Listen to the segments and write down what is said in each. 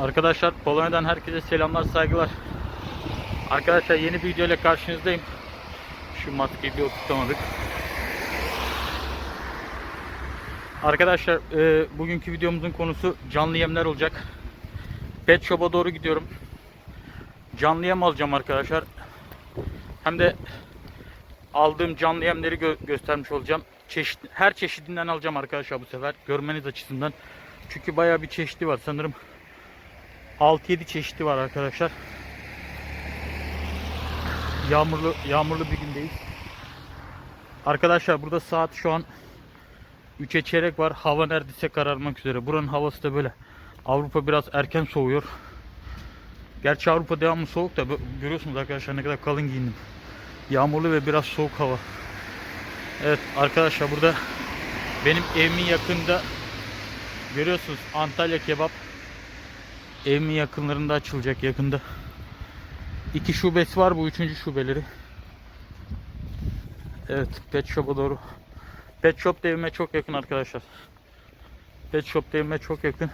Arkadaşlar Polonya'dan herkese selamlar saygılar. Arkadaşlar yeni bir video ile karşınızdayım. Şu maskeyi bir oturtamadık. Arkadaşlar e, bugünkü videomuzun konusu canlı yemler olacak. Pet Shop'a doğru gidiyorum. Canlı yem alacağım arkadaşlar. Hem de aldığım canlı yemleri gö- göstermiş olacağım. Çeşit, her çeşidinden alacağım arkadaşlar bu sefer. Görmeniz açısından. Çünkü bayağı bir çeşidi var sanırım. 6-7 çeşidi var arkadaşlar. Yağmurlu yağmurlu bir gündeyiz. Arkadaşlar burada saat şu an 3'e çeyrek var. Hava neredeyse kararmak üzere. Buranın havası da böyle. Avrupa biraz erken soğuyor. Gerçi Avrupa devamlı soğuk da görüyorsunuz arkadaşlar ne kadar kalın giyindim. Yağmurlu ve biraz soğuk hava. Evet arkadaşlar burada benim evimin yakında görüyorsunuz Antalya kebap evimin yakınlarında açılacak yakında. İki şubesi var bu üçüncü şubeleri. Evet Pet Shop'a doğru. Pet Shop evime çok yakın arkadaşlar. Pet Shop evime çok yakın.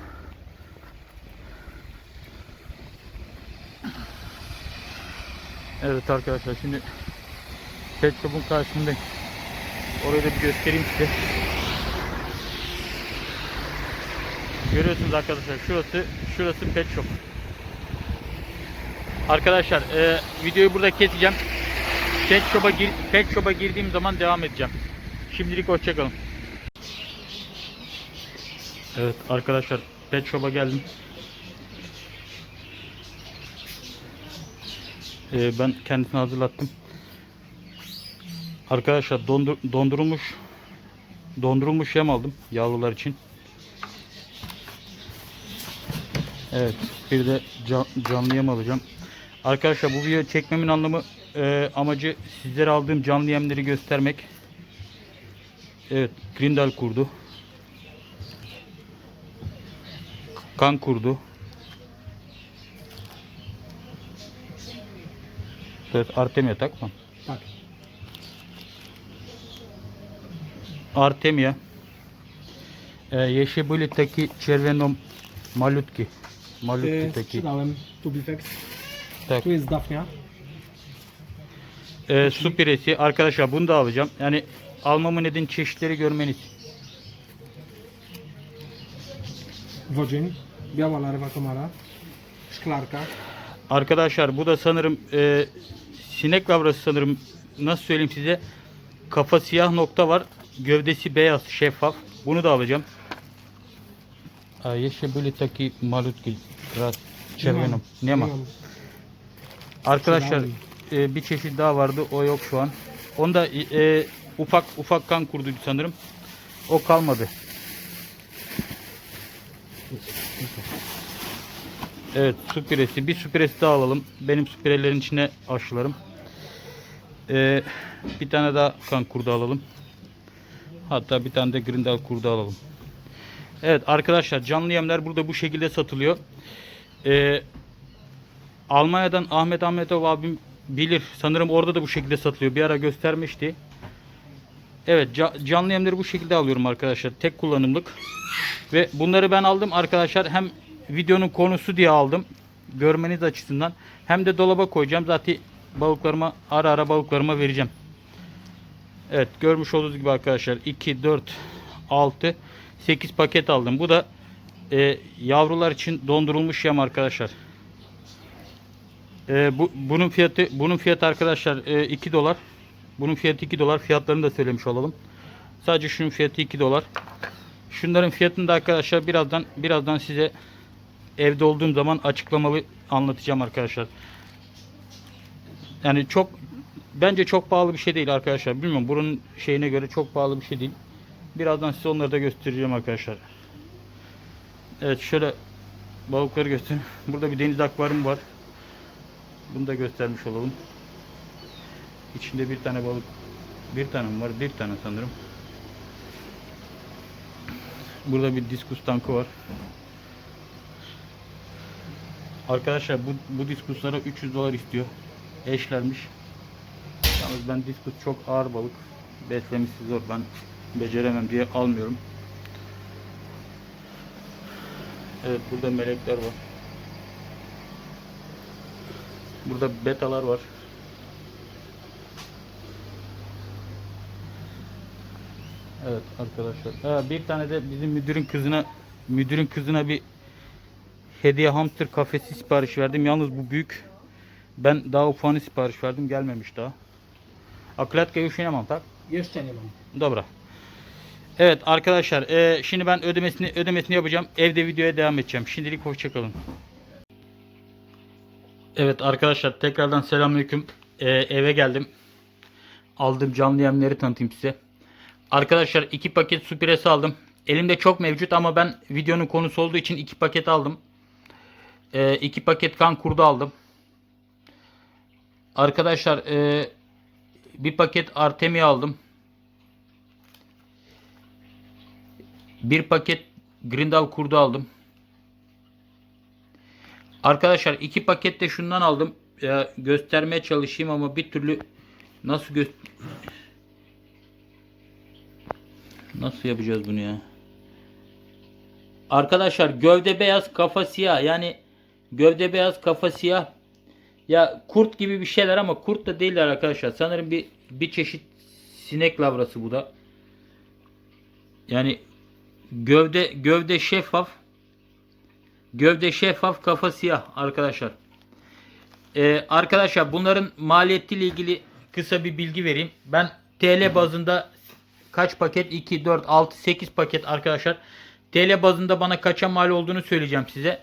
Evet arkadaşlar şimdi Pet Shop'un karşısındayım. Orayı da bir göstereyim size. Görüyorsunuz arkadaşlar şurası şurası Pet Shop. Arkadaşlar e, videoyu burada keseceğim. Pet Shop'a gir, Pet Shop'a girdiğim zaman devam edeceğim. Şimdilik hoşçakalın. Evet arkadaşlar Pet Shop'a geldim. E, ben kendisini hazırlattım. Arkadaşlar dondur, dondurulmuş dondurulmuş yem aldım yavrular için. Evet, bir de can, canlı yem alacağım. Arkadaşlar bu video çekmemin anlamı e, amacı sizlere aldığım canlı yemleri göstermek. Evet, Grindal kurdu. Kan kurdu. Evet, Artemia takma. Tak. Artemia. E, taki czerwono malutki. Malutki Y, taki. Sprzedałem Tubifex. Tak. Tu jest Dafnia. E, su piresi. Arkadaşlar bunu da alacağım. Yani almamın nedeni çeşitleri görmeniz. Wodzień. Biała larwa komara. Szklarka. Arkadaşlar bu da sanırım e, sinek lavrası sanırım. Nasıl söyleyeyim size? Kafa siyah nokta var. Gövdesi beyaz, şeffaf. Bunu da alacağım. A jeszcze byli taki malutki. Raz czerwono. Nie ma. Arkadaşlar e, bir çeşit daha vardı. O yok şu an. Onda e, ufak ufak kan kurduydu sanırım. O kalmadı. Evet su piresi. Bir su piresi daha alalım. Benim su pirelerin içine aşılarım. E, bir tane daha kan kurdu alalım. Hatta bir tane de grindal kurdu alalım. Evet arkadaşlar canlı yemler burada bu şekilde satılıyor. Ee, Almanya'dan Ahmet Ahmetov abim bilir. Sanırım orada da bu şekilde satılıyor. Bir ara göstermişti. Evet ca- canlı yemleri bu şekilde alıyorum arkadaşlar. Tek kullanımlık. Ve bunları ben aldım arkadaşlar. Hem videonun konusu diye aldım. Görmeniz açısından. Hem de dolaba koyacağım. Zaten balıklarıma ara ara balıklarıma vereceğim. Evet görmüş olduğunuz gibi arkadaşlar 2, 4, 6, 8 paket aldım. Bu da e, yavrular için dondurulmuş yem arkadaşlar. E, bu, bunun fiyatı bunun fiyatı arkadaşlar e, 2 dolar. Bunun fiyatı 2 dolar. Fiyatlarını da söylemiş olalım. Sadece şunun fiyatı 2 dolar. Şunların fiyatını da arkadaşlar birazdan birazdan size evde olduğum zaman açıklamalı anlatacağım arkadaşlar. Yani çok bence çok pahalı bir şey değil arkadaşlar. Bilmiyorum bunun şeyine göre çok pahalı bir şey değil. Birazdan size onları da göstereceğim arkadaşlar. Evet şöyle balıkları göstereyim. Burada bir deniz akvaryumu var. Bunu da göstermiş olalım. İçinde bir tane balık bir tane var? Bir tane sanırım. Burada bir diskus tankı var. Arkadaşlar bu, bu diskuslara 300 dolar istiyor. Eşlermiş. Yalnız ben diskus çok ağır balık. Beslemesi zor. Ben beceremem diye almıyorum. Evet burada melekler var. Burada betalar var. Evet arkadaşlar. Ha, bir tane de bizim müdürün kızına müdürün kızına bir hediye hamster kafesi sipariş verdim. Yalnız bu büyük. Ben daha ufağını sipariş verdim. Gelmemiş daha. A klatkę już nie mam, tak? Jeszcze nie mam. Dobra. Evet arkadaşlar e, şimdi ben ödemesini ödemesini yapacağım. Evde videoya devam edeceğim. Şimdilik hoşçakalın. Evet arkadaşlar tekrardan selamünaleyküm. E, eve geldim. Aldığım canlı yemleri tanıtayım size. Arkadaşlar iki paket süpüresi aldım. Elimde çok mevcut ama ben videonun konusu olduğu için iki paket aldım. E, iki paket kan kurdu aldım. Arkadaşlar e, bir paket Artemia aldım. Bir paket Grindal kurdu aldım. Arkadaşlar iki paket de şundan aldım. Ya, göstermeye çalışayım ama bir türlü nasıl gö Nasıl yapacağız bunu ya? Arkadaşlar gövde beyaz kafa siyah. Yani gövde beyaz kafa siyah. Ya kurt gibi bir şeyler ama kurt da değiller arkadaşlar. Sanırım bir bir çeşit sinek lavrası bu da. Yani gövde gövde şeffaf. Gövde şeffaf, kafa siyah arkadaşlar. Ee, arkadaşlar bunların maliyetiyle ilgili kısa bir bilgi vereyim. Ben TL bazında kaç paket? 2, 4, 6, 8 paket arkadaşlar. TL bazında bana kaça mal olduğunu söyleyeceğim size.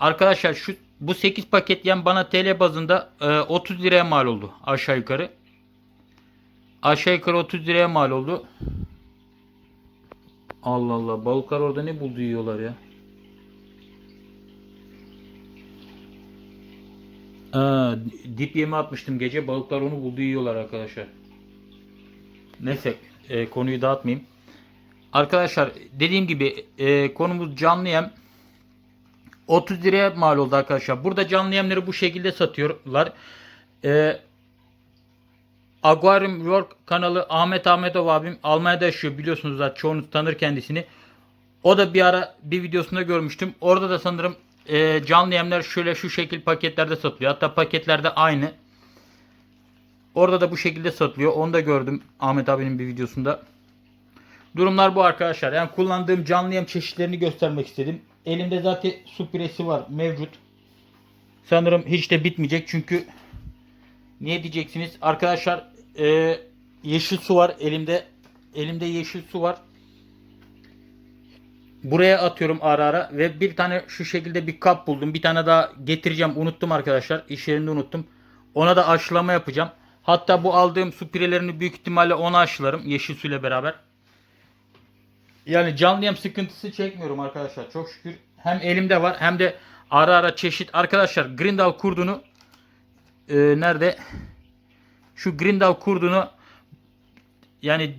Arkadaşlar şu bu 8 paket yem bana TL bazında e, 30 liraya mal oldu aşağı yukarı. Aşağı yukarı 30 liraya mal oldu. Allah Allah balıklar orada ne buldu yiyorlar ya. Aa, dip yemi atmıştım gece balıklar onu buldu yiyorlar arkadaşlar. Neyse e, konuyu dağıtmayayım. Arkadaşlar dediğim gibi e, konumuz canlı yem. 30 liraya mal oldu arkadaşlar. Burada canlı yemleri bu şekilde satıyorlar. E, Aquarium York kanalı Ahmet Ahmetov abim Almanya'da yaşıyor biliyorsunuz zaten çoğunuz tanır kendisini. O da bir ara bir videosunda görmüştüm. Orada da sanırım e, canlı yemler şöyle şu şekil paketlerde satılıyor. Hatta paketlerde aynı. Orada da bu şekilde satılıyor. Onu da gördüm Ahmet abinin bir videosunda. Durumlar bu arkadaşlar. Yani kullandığım canlı yem çeşitlerini göstermek istedim. Elimde zaten su piresi var mevcut. Sanırım hiç de bitmeyecek çünkü Niye diyeceksiniz? Arkadaşlar e, yeşil su var elimde. Elimde yeşil su var. Buraya atıyorum ara ara ve bir tane şu şekilde bir kap buldum. Bir tane daha getireceğim. Unuttum arkadaşlar. İş yerinde unuttum. Ona da aşılama yapacağım. Hatta bu aldığım su pirelerini büyük ihtimalle ona aşılarım. Yeşil suyla beraber. Yani canlı sıkıntısı çekmiyorum arkadaşlar. Çok şükür. Hem elimde var hem de ara ara çeşit. Arkadaşlar Grindal kurdunu e, nerede? Şu Grindal kurdunu yani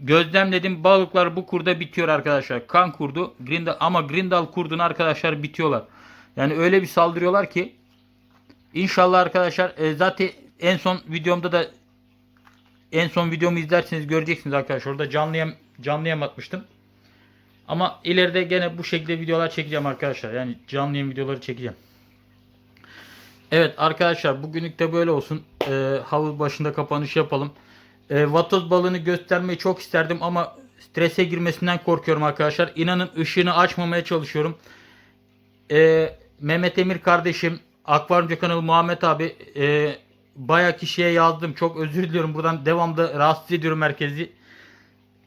gözlemledim balıklar bu kurda bitiyor arkadaşlar. Kan kurdu Grindal ama Grindal kurdunu arkadaşlar bitiyorlar. Yani öyle bir saldırıyorlar ki İnşallah arkadaşlar e, zaten en son videomda da en son videomu izlerseniz göreceksiniz arkadaşlar. Orada canlı yem, canlı yem atmıştım. Ama ileride gene bu şekilde videolar çekeceğim arkadaşlar. Yani canlı videoları çekeceğim. Evet arkadaşlar bugünlük de böyle olsun. Ee, havuz başında kapanış yapalım. Ee, vatoz balığını göstermeyi çok isterdim ama strese girmesinden korkuyorum arkadaşlar. İnanın ışığını açmamaya çalışıyorum. Ee, Mehmet Emir kardeşim, Akvaryumcu kanalı Muhammed abi e, bayağı kişiye yazdım. Çok özür diliyorum. Buradan devamlı rahatsız ediyorum herkesi.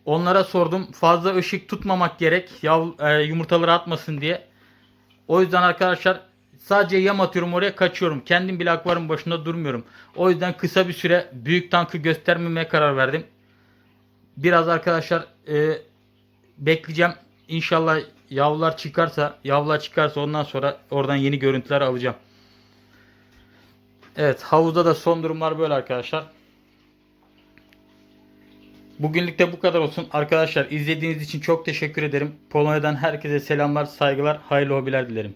Onlara sordum. Fazla ışık tutmamak gerek. Yav, e, yumurtaları atmasın diye. O yüzden arkadaşlar sadece yem atıyorum oraya kaçıyorum. Kendim bile akvaryum başında durmuyorum. O yüzden kısa bir süre büyük tankı göstermemeye karar verdim. Biraz arkadaşlar e, bekleyeceğim. İnşallah yavrular çıkarsa, yavrular çıkarsa ondan sonra oradan yeni görüntüler alacağım. Evet, havuzda da son durumlar böyle arkadaşlar. Bugünlük de bu kadar olsun. Arkadaşlar izlediğiniz için çok teşekkür ederim. Polonya'dan herkese selamlar, saygılar, hayırlı hobiler dilerim.